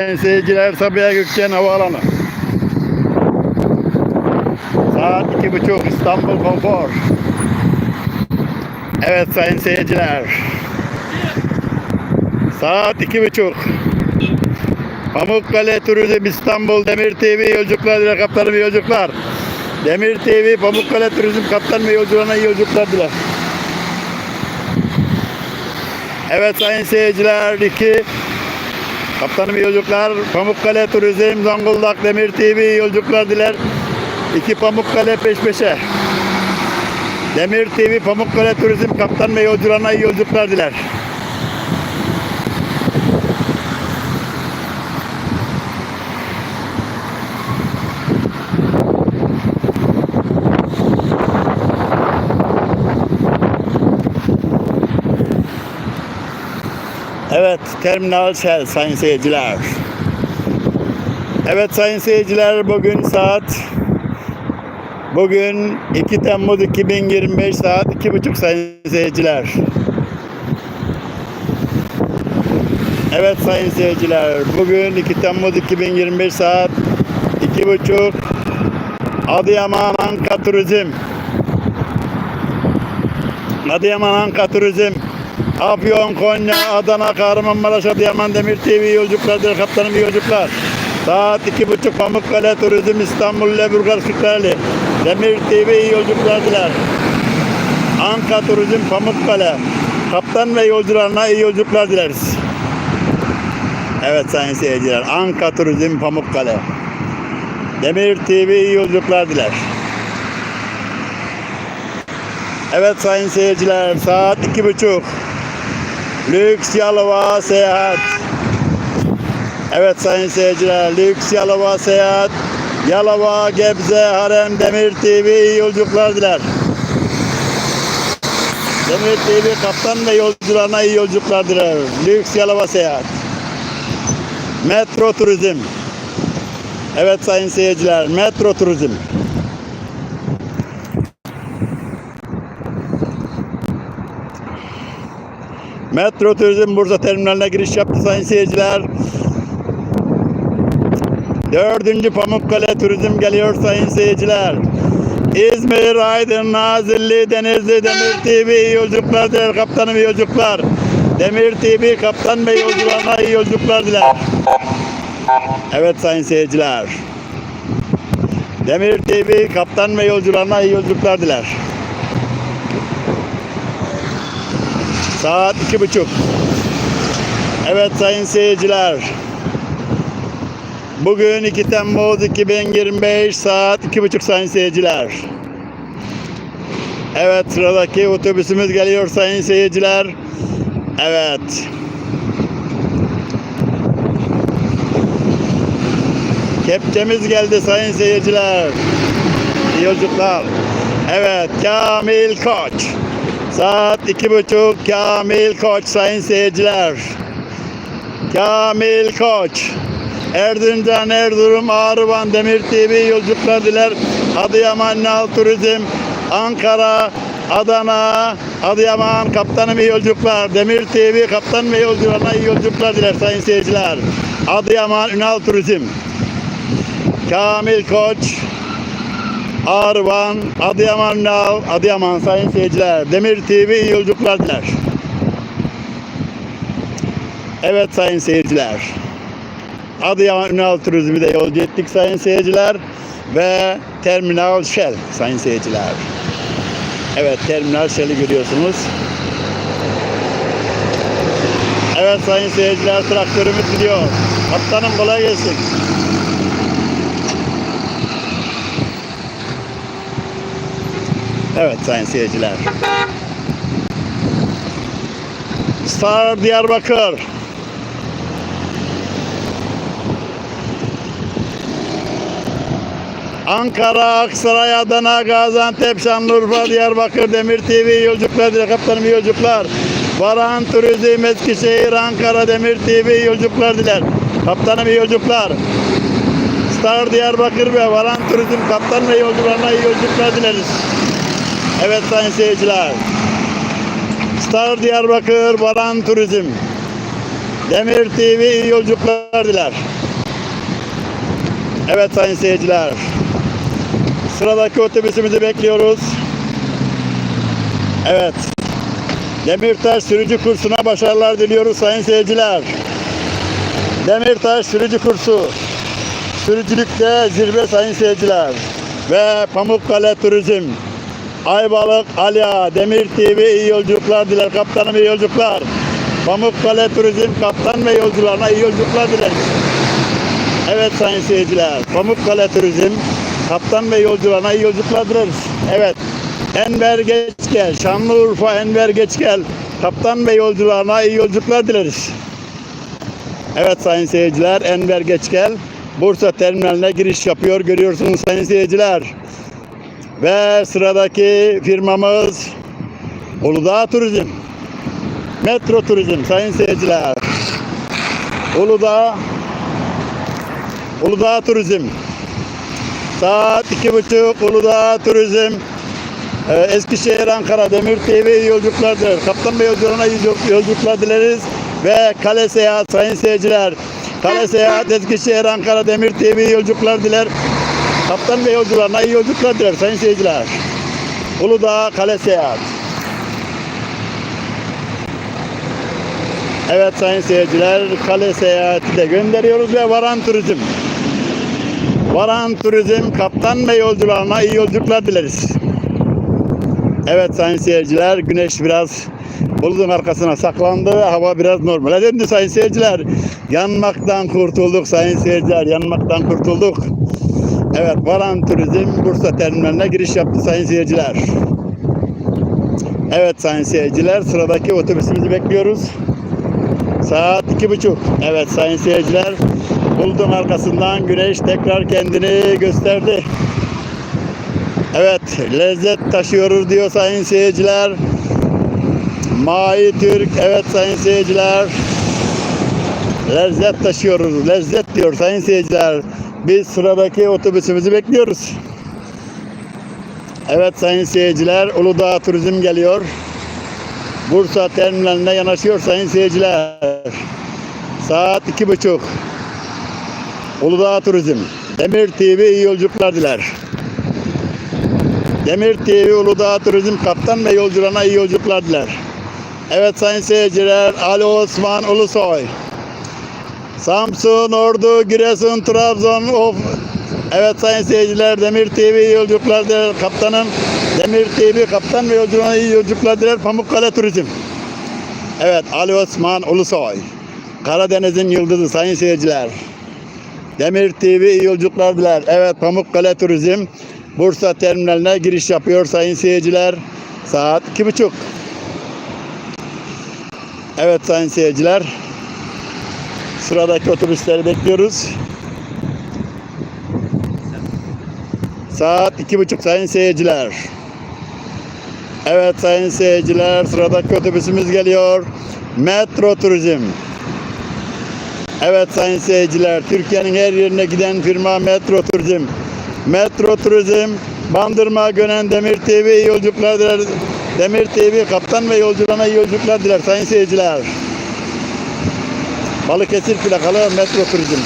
Seyirciler Sabiha Gökçen Havaalanı. Saat iki buçuk İstanbul Konfor. Evet sayın seyirciler. Saat iki buçuk. Pamukkale Turizm İstanbul Demir TV yolculuklar diler kaptanım yolculuklar. Demir TV Pamukkale Turizm kaptan ve yolcularına iyi yolculuklar diler. Evet sayın seyirciler iki Kaptanım iyi yolculuklar. Pamukkale Turizm Zonguldak Demir TV yolculuklar diler. İki Pamukkale peş peşe. Demir TV Pamukkale Turizm kaptan ve yolcularına iyi yolculuklar diler. Evet, Terminal Shell sayın seyirciler. Evet sayın seyirciler bugün saat bugün 2 Temmuz 2025 saat 2.30 sayın seyirciler. Evet sayın seyirciler bugün 2 Temmuz 2025 saat 2.30 Adıyaman Anka Turizm Adıyaman Anka Turizm Afyon, Konya, Adana, Kahramanmaraş, Adıyaman, Demir TV yolculuklar, diler kaptanım yolculuklar. Saat iki buçuk Pamukkale, Turizm İstanbul, Leburgaz, Kırklareli. Demir TV iyi yolculuklar diler. Anka Turizm Pamukkale. Kaptan ve yolcularına iyi yolculuklar dileriz. Evet sayın seyirciler, Anka Turizm Pamukkale. Demir TV iyi yolculuklar diler. Evet sayın seyirciler, saat iki buçuk. Lüks Yalova Seyahat. Evet sayın seyirciler, Lüks Yalova Seyahat. Yalova, Gebze, Harem, Demir TV iyi yolculuklar diler. Demir TV kaptan ve yolcularına iyi yolculuklar diler. Lüks Yalova Seyahat. Metro Turizm. Evet sayın seyirciler, Metro Turizm. Metro Turizm Bursa Terminaline giriş yaptı sayın seyirciler. Dördüncü Pamukkale Turizm geliyor sayın seyirciler. İzmir, Aydın, Nazilli, Denizli, Demir TV iyi yolculuklar diler. Kaptanım yolculuklar. Demir TV kaptan ve yolcularına iyi yolculuklar diler. Evet sayın seyirciler. Demir TV kaptan ve yolcularına iyi yolculuklar diler. Saat iki buçuk. Evet sayın seyirciler. Bugün 2 Temmuz 2025 saat iki buçuk sayın seyirciler. Evet sıradaki otobüsümüz geliyor sayın seyirciler. Evet. Kepçemiz geldi sayın seyirciler. İyi yolculuklar. Evet Kamil Koç. Saat iki buçuk Kamil Koç sayın seyirciler. Kamil Koç. Erzincan, Erzurum, Ağrıvan, Demir TV yolculuklar diler. Adıyaman, Nal Turizm, Ankara, Adana, Adıyaman, kaptanım iyi yolculuklar. Demir TV kaptan ve yolcularına iyi yolculuklar diler sayın seyirciler. Adıyaman, Ünal Turizm. Kamil Koç, Arvan, Adıyaman Nal, Adıyaman sayın seyirciler. Demir TV iyi yolculuklar. Evet sayın seyirciler. Adıyaman Ünal Turizmi de yolcu ettik sayın seyirciler. Ve Terminal Shell sayın seyirciler. Evet Terminal Shell'i görüyorsunuz. Evet sayın seyirciler traktörümüz gidiyor. Kaptanım kolay gelsin. Evet sayın seyirciler. Star Diyarbakır. Ankara, Aksaray, Adana, Gaziantep, Şanlıurfa, Diyarbakır, Demir TV yolculuklar, diler kaptanım iyi yolculuklar. Varan Turizm, Eskişehir, Ankara, Demir TV yolculuklar diler. Kaptanım iyi yolculuklar. Star Diyarbakır ve Varan Turizm kaptan ve yolcularına iyi yolculuklar dileriz. Evet sayın seyirciler. Star Diyarbakır Varan Turizm. Demir TV iyi yolculuklar diler. Evet sayın seyirciler. Sıradaki otobüsümüzü bekliyoruz. Evet. Demirtaş sürücü kursuna başarılar diliyoruz sayın seyirciler. Demirtaş sürücü kursu. Sürücülükte zirve sayın seyirciler. Ve Pamukkale Turizm. Aybalık Aliya Demir TV iyi yolculuklar diler. Kaptanım iyi yolculuklar. Pamukkale Turizm kaptan ve yolcularına iyi yolculuklar dileriz. Evet sayın seyirciler. Pamukkale Turizm kaptan ve yolcularına iyi yolculuklar dileriz. Evet. Enver Geçgel, Şanlıurfa Enver Geçgel kaptan ve yolcularına iyi yolculuklar dileriz. Evet sayın seyirciler Enver Geçgel Bursa terminaline giriş yapıyor görüyorsunuz sayın seyirciler. Ve sıradaki firmamız Uludağ Turizm. Metro Turizm sayın seyirciler. Uludağ Uludağ Turizm. Saat iki buçuk Uludağ Turizm. Ee, Eskişehir Ankara Demir TV yolculuklar dileriz. Kaptan Bey yolcularına iyi yol- yolculuklar dileriz. Ve Kale Seyahat sayın seyirciler. Kale Seyahat Eskişehir Ankara Demir TV yolculuklar diler. Kaptan ve yolcularına iyi yolculuklar diler sayın seyirciler. Uludağ Kale Seyahat. Evet sayın seyirciler Kale Seyahati de gönderiyoruz ve Varan Turizm. Varan Turizm kaptan ve yolcularına iyi yolculuklar dileriz. Evet sayın seyirciler güneş biraz bulutun arkasına saklandı. Hava biraz normale döndü sayın seyirciler. Yanmaktan kurtulduk sayın seyirciler. Yanmaktan kurtulduk. Evet Varan Turizm Bursa terminaline giriş yaptı sayın seyirciler. Evet sayın seyirciler sıradaki otobüsümüzü bekliyoruz. Saat iki buçuk. Evet sayın seyirciler bulutun arkasından güneş tekrar kendini gösterdi. Evet lezzet taşıyoruz diyor sayın seyirciler. Mai Türk evet sayın seyirciler. Lezzet taşıyoruz. Lezzet diyor sayın seyirciler. Biz sıradaki otobüsümüzü bekliyoruz. Evet sayın seyirciler Uludağ Turizm geliyor. Bursa terminaline yanaşıyor sayın seyirciler. Saat iki buçuk. Uludağ Turizm. Demir TV iyi yolculuklar diler. Demir TV Uludağ Turizm kaptan ve yolcularına iyi yolculuklar diler. Evet sayın seyirciler Ali Osman Ulusoy. Samsun, Ordu, Giresun, Trabzon, of. Evet sayın seyirciler Demir TV yolculuklar diler kaptanım. Demir TV kaptan ve yolcularına iyi yolculuklar diler Pamukkale Turizm. Evet Ali Osman Ulusoy. Karadeniz'in yıldızı sayın seyirciler. Demir TV iyi yolculuklar diler. Evet Pamukkale Turizm Bursa terminaline giriş yapıyor sayın seyirciler. Saat iki buçuk. Evet sayın seyirciler. Sıradaki otobüsleri bekliyoruz. Saat iki buçuk sayın seyirciler. Evet sayın seyirciler sıradaki otobüsümüz geliyor. Metro Turizm. Evet sayın seyirciler Türkiye'nin her yerine giden firma Metro Turizm. Metro Turizm Bandırma Gönen Demir TV yolculuklar diler. Demir TV kaptan ve yolcularına iyi yolculuklar diler sayın seyirciler. Balıkesir plakalı Metro Turizm.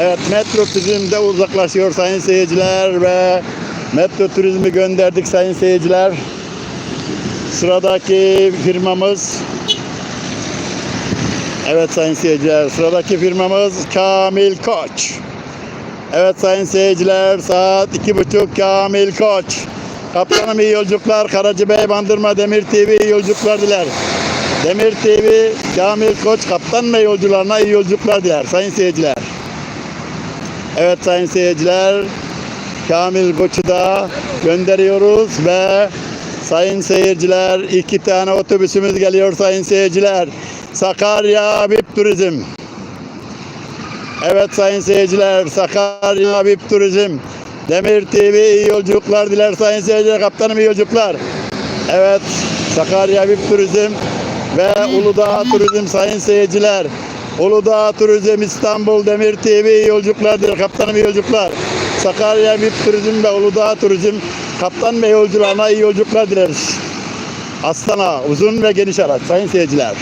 Evet Metro Turizm'de uzaklaşıyor sayın seyirciler ve Metro Turizm'i gönderdik sayın seyirciler. Sıradaki firmamız Evet sayın seyirciler sıradaki firmamız Kamil Koç. Evet sayın seyirciler saat iki buçuk Kamil Koç. Kaptanım iyi yolculuklar. Karacabey Bandırma Demir TV iyi yolculuklar diler. Demir TV Kamil Koç kaptan ve yolcularına iyi yolculuklar diler sayın seyirciler. Evet sayın seyirciler Kamil Koç'u da gönderiyoruz ve sayın seyirciler iki tane otobüsümüz geliyor sayın seyirciler. Sakarya Habib Turizm. Evet sayın seyirciler Sakarya Habib Turizm. Demir TV iyi yolculuklar diler sayın seyirciler. Kaptanım iyi yolculuklar. Evet Sakarya Habib Turizm ve Uludağ Turizm sayın seyirciler. Uludağ Turizm İstanbul Demir TV iyi yolculuklar diler. Kaptanım yolculuklar. Sakarya Habib Turizm ve Uludağ Turizm kaptan ve yolcularına iyi yolculuklar dileriz. Astana uzun ve geniş araç sayın seyirciler.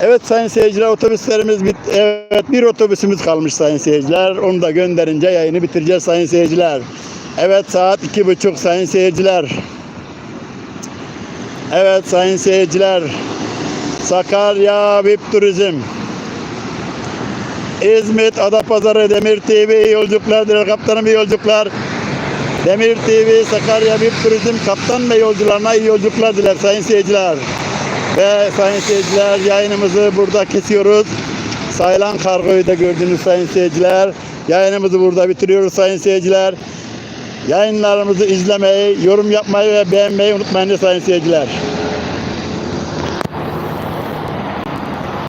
Evet sayın seyirciler otobüslerimiz bit evet bir otobüsümüz kalmış sayın seyirciler. Onu da gönderince yayını bitireceğiz sayın seyirciler. Evet saat iki buçuk sayın seyirciler. Evet sayın seyirciler. Sakarya VIP Turizm. İzmit Adapazarı Demir TV iyi yolculuklar diler kaptanım iyi yolculuklar. Demir TV Sakarya VIP Turizm kaptan ve yolcularına iyi yolculuklar diler sayın seyirciler. Ve sayın seyirciler yayınımızı burada kesiyoruz. Sayılan kargoyu da gördünüz sayın seyirciler. Yayınımızı burada bitiriyoruz sayın seyirciler. Yayınlarımızı izlemeyi, yorum yapmayı ve beğenmeyi unutmayın sayın seyirciler.